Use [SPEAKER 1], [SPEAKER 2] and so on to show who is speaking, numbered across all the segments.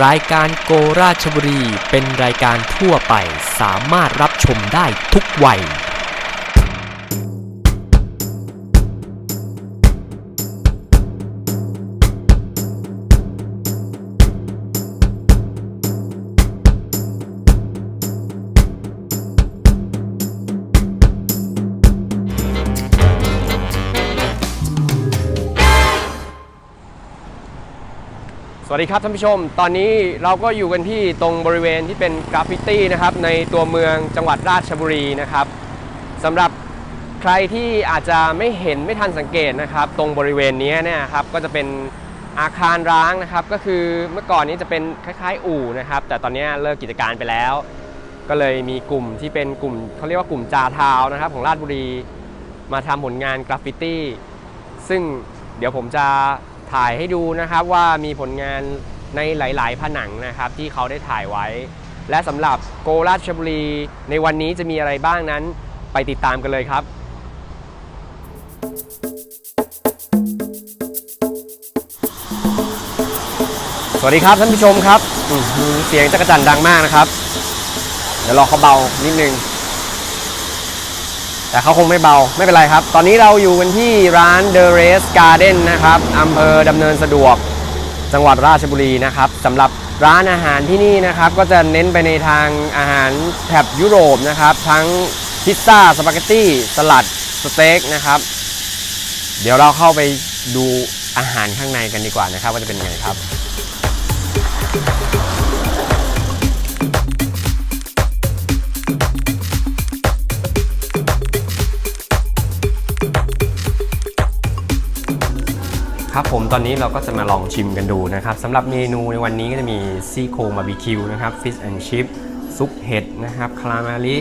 [SPEAKER 1] รายการโกราชบุรีเป็นรายการทั่วไปสามารถรับชมได้ทุกวัย
[SPEAKER 2] วัสดีครับท่านผู้ชม ตอนนี้เราก็อยู่กันที่ตรงบริเวณที่เป็นกราฟฟิตี้นะครับในตัวเมืองจังหวัดราชบุรีนะครับสำหรับใครที่อาจจะไม่เห็นไม่ทันสังเกตนะครับ ตรงบริเวณนี้เนี่ยครับก็จะเป็นอาคารร้างนะครับ ก็คือเมื่อก่อนนี้จะเป็นคล้ายๆ อู่นะครับ แต่ตอนนี้เลิกกิจการไปแล้ว ก็เลยมีกลุ่มที่เป็นกลุ่มเขาเรียกว่ากลุ่มจาทาวนะครับ ของราชบุรีมาทำผลงานกราฟฟิตี้ซึ่งเดี๋ยวผมจะ ถ่ายให้ดูนะครับว่ามีผลงานในหลาย ๆ ผนังนะครับที่เขาได้ถ่ายไว้ และสำหรับโกราชบุรี ในวันนี้จะมีอะไรบ้างนั้นไปติดตามกันเลยครับสวัสดีครับท่านผู้ชมครับเสียงจักรจันดังมากนะครับ เดี๋ยวรอเขาเบานิดนึง แต่เขาคงไม่เบาไม่เป็นไรครับ ตอนนี้เราอยู่กันที่ร้าน The Race Garden นะครับอำเภอดำเนินสะดวก จังหวัดราชบุรีนะครับสำหรับร้านอาหารที่นี่นะครับ ก็จะเน้นไปในทางอาหารแถบยุโรปนะครับ ทั้งพิซซ่าสปาเกตตี้สลัดสเต็กนะครับ เดี๋ยวเราเข้าไปดูอาหารข้างในกันดีกว่านะครับ ว่าจะเป็นยังไงครับ ครับผมตอนนี้เราก็จะมาลองชิมกันดูนะครับสำหรับเมนูในวันนี้ก็จะมีซี่โครงบาร์บีคิวนะครับฟิชแอนด์ชิพซุปเห็ดนะครับคาราเมลิ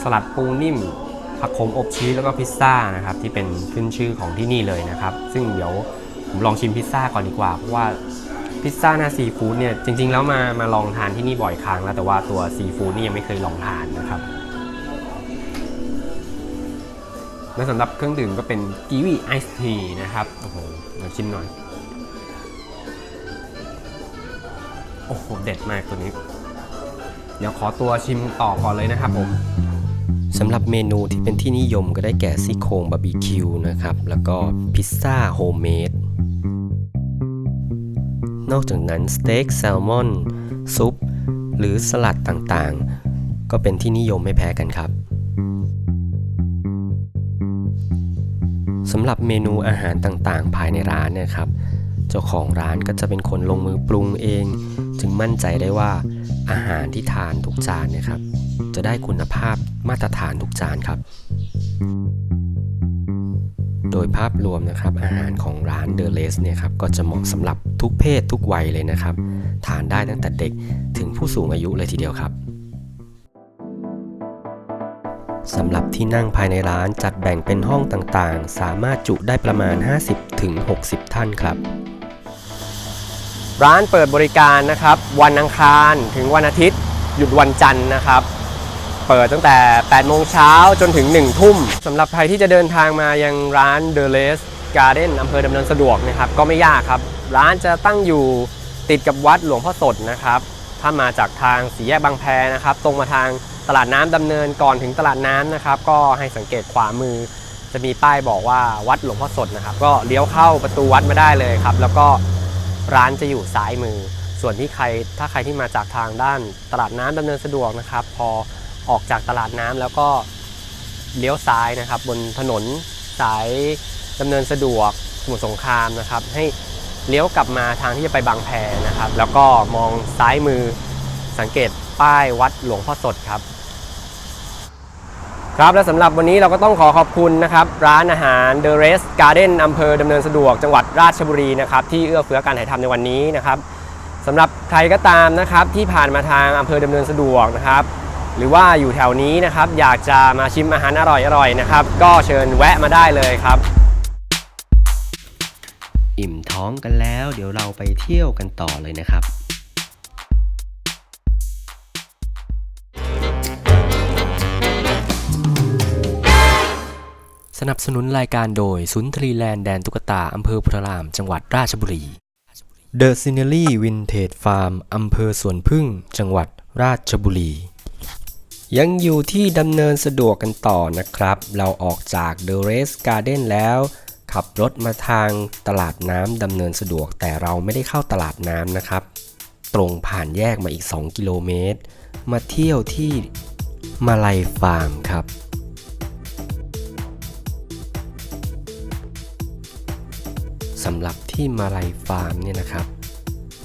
[SPEAKER 2] สลัดปูนิ่ม ผักขมอบชีสแล้วก็พิซซ่านะครับที่เป็นขึ้นชื่อของที่นี่เลยนะครับ ซึ่งเดี๋ยวผมลองชิมพิซซ่าก่อนดีกว่าเพราะว่าพิซซ่าหน้าซีฟู้ดเนี่ยจริงๆแล้วมามาลองทานที่นี่บ่อยครั้งแล้วแต่ว่าตัวซีฟู้ดนี่ยังไม่เคยลองทานนะครับ และสำหรับเครื่องดื่มก็เป็นกีวีไอซ์ทีนะครับโอ้โหเดี๋ยวชิมหน่อย โอ้โห เด็ดมากตัวนี้ เดี๋ยวขอตัวชิมต่อก่อนเลยนะครับผม
[SPEAKER 1] สำหรับเมนูที่เป็นที่นิยมก็ได้แก่ซี่โครงบาร์บีคิวนะครับ แล้วก็พิซซ่าโฮมเมดนอกจากนั้นสเต็กแซลมอน ซุป หรือสลัดต่างๆ ก็เป็นที่นิยมไม่แพ้กันครับำหรับเมนูอาหารต่างๆ ภายในร้านเนะครับ เจ้าของร้านก็จะเป็นคนลงมือปรุงเอง จึงมั่นใจได้ว่าอาหารที่ทานทุกจานเนะครับ จะได้คุณภาพมาตรฐานทุกจานครับ โดยภาพรวมนะครับอาหารของร้านเดอะเลสเนี่ยครับก็จะเหมาะสำหรับทุกเพศทุกวัยเลยนะครับ ทานได้ตั้งแต่เด็กถึงผู้สูงอายุเลยทีเดียวครับ สำหรับที่นั่งภายในร้านจัดแบ่งเป็นห้องต่างๆ สามารถจุได้ประมาณ 50-60ท่านครับ
[SPEAKER 2] ร้านเปิดบริการนะครับ วันอังคารถึงวันอาทิตย์ หยุดวันจันทร์นะครับ เปิดตั้งแต่ 8 โมงเช้าจนถึง 1 ทุ่มสำหรับใครที่จะเดินทางมายังร้าน The l a c e Garden อำเภอดำเนินสะดวกนะครับ ก็ไม่ยากครับ ร้านจะตั้งอยู่ติดกับวัดหลวงพ่อสดนะครับ ถ้ามาจากทางสีแยกบางแพนะครับ ตรงมาทาง ตลาดน้ำดำเนินก่อนถึงตลาดน้ำนะครับ ก็ให้สังเกตขวามือ จะมีป้ายบอกว่าวัดหลวงพ่อสดนะครับ ก็เลี้ยวเข้าประตูวัดมาได้เลยครับ แล้วก็ร้านจะอยู่ซ้ายมือ ส่วนที่ใครถ้าใครที่มาจากทางด้านตลาดน้ำดำเนินสะดวกนะครับ พอออกจากตลาดน้ำแล้วก็เลี้ยวซ้ายนะครับ บนถนนสายดำเนินสะดวกสมุทรสงครามนะครับ ให้เลี้ยวกลับมาทางที่จะไปบางแพนะครับ แล้วก็มองซ้ายมือสังเกตป้ายวัดหลวงพ่อสดครับ ครับและสำหรับวันนี้เราก็ต้องขอขอบคุณนะครับร้านอาหาร The Rest Garden อำเภอดำเนินสะดวกจังหวัดราชบุรีนะครับที่เอื้อเฟื้อการถ่ายทำในวันนี้นะครับสำหรับใครก็ตามนะครับที่ผ่านมาทางอำเภอดำเนินสะดวกนะครับหรือว่าอยู่แถวนี้นะครับอยากจะมาชิมอาหารอร่อยๆนะครับก็เชิญแวะมาได้เลยครับ
[SPEAKER 1] อิ่มท้องกันแล้ว เดี๋ยวเราไปเที่ยวกันต่อเลยนะครับ สนับสนุนรายการโดยสุนทรีแลนด์แดนตุ๊กตาอำเภอพระราม จังหวัดราชบุรี The Scenery Vintage Farm อำเภอสวนพึ่ง จังหวัดราชบุรี ยังอยู่ที่ดำเนินสะดวกกันต่อนะครับ เราออกจาก The Race Garden แล้ว ขับรถมาทางตลาดน้ำดำเนินสะดวกแต่เราไม่ได้เข้าตลาดน้ำนะครับ ตรงผ่านแยกมาอีก 2 กิโลเมตร มาเที่ยวที่มาลัยฟาร์มครับำหรับที่มาลัยฟาร์มเนี่ยนะครับ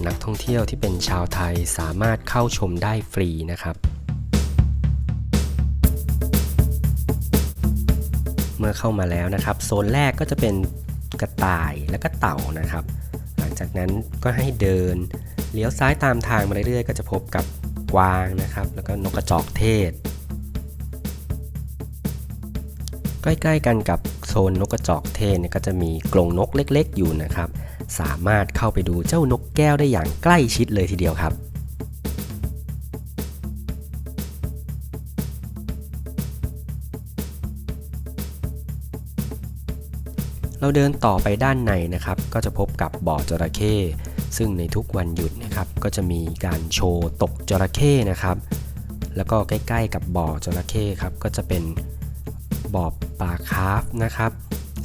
[SPEAKER 1] นักท่องเที่ยวที่เป็นชาวไทยสามารถเข้าชมได้ฟรีนะครับ เมื่อเข้ามาแล้วนะครับ โซนแรกก็จะเป็นกระต่ายและก็เต่านะครับ หลังจากนั้นก็ให้เดินเลี้ยวซ้ายตามทางมาเรื่อยๆ ก็จะพบกับกวางนะครับ แล้วก็นกกระจอกเทศ ใกล้ๆกันกับโซนนกกระจอกเทศก็จะมีกรงนกเล็กๆ อยู่นะครับ สามารถเข้าไปดูเจ้านกแก้วได้อย่างใกล้ชิดเลยทีเดียวครับเราเดินต่อไปด้านในนะครับ ก็จะพบกับบ่อจระเข้ซึ่งในทุกวันหยุดนะครับ ก็จะมีการโชว์ตกจระเข้นะครับ แล้วก็ใกล้ๆกับบ่อจระเข้ครับ ก็จะเป็น บ่อปลาคาร์ฟนะครับ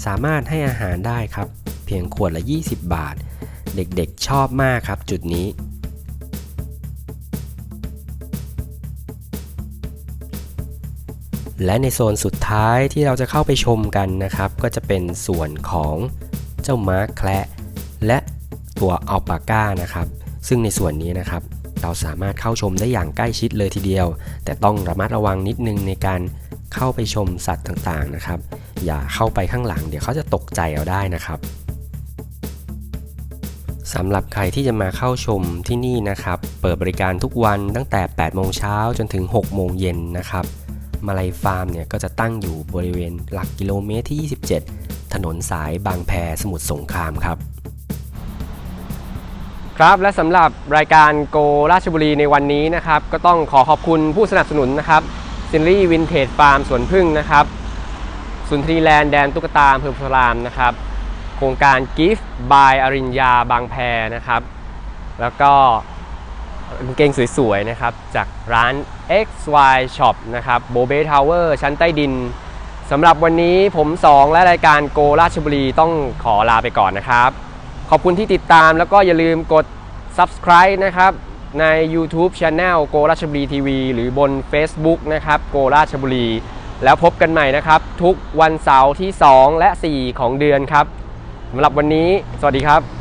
[SPEAKER 1] สามารถให้อาหารได้ครับ เพียงขวดละ 20 บาท เด็กๆชอบมากครับจุดนี้และในโซนสุดท้ายที่เราจะเข้าไปชมกันนะครับ ก็จะเป็นส่วนของเจ้าม้าแคระและตัวอัลปาก้านะครับ ซึ่งในส่วนนี้นะครับ เราสามารถเข้าชมได้อย่างใกล้ชิดเลยทีเดียว แต่ต้องระมัดระวังนิดนึงในการ เข้าไปชมสัตว์ต่างๆนะครับ อย่าเข้าไปข้างหลัง เดี๋ยวเขาจะตกใจเอาได้นะครับสำหรับใครที่จะมาเข้าชมที่นี่นะครับ เปิดบริการทุกวันตั้งแต่ 8 โมงเช้าจนถึง 6 โมงเย็นนะครับมาลัยฟาร์มเนี่ยก็จะตั้งอยู่บริเวณหลักกิโลเมตรที่ 27 ถนนสายบางแพสมุทรสงครามครับ
[SPEAKER 2] ครับและสำหรับรายการโกราชบุรีในวันนี้นะครับ ก็ต้องขอขอบคุณผู้สนับสนุนนะครับ ซินลี่วินเทจฟาร์มสวนพึ่งนะครับสุนทรีแลนด์แดนตุ๊กตาอำเภอพรามนะครับ โครงการ Gift by อริญญาบางแพนะครับ แล้วก็กางเกงสวยๆนะครับ จากร้าน XY Shop นะครับโบเบทาวเวอร์ชั้นใต้ดินสำหรับวันนี้ผม 2 และรายการโกราชบุรีต้องขอลาไปก่อนนะครับ ขอบคุณที่ติดตามแล้วก็อย่าลืมกด subscribe นะครับ ใน YouTube Channel โกราชบุรีทีวีหรือบน Facebook นะครับโกราชบุรี แล้วพบกันใหม่นะครับ ทุกวันเสาร์ที่ 2 และ 4 ของเดือนครับสำหรับวันนี้ สวัสดีครับ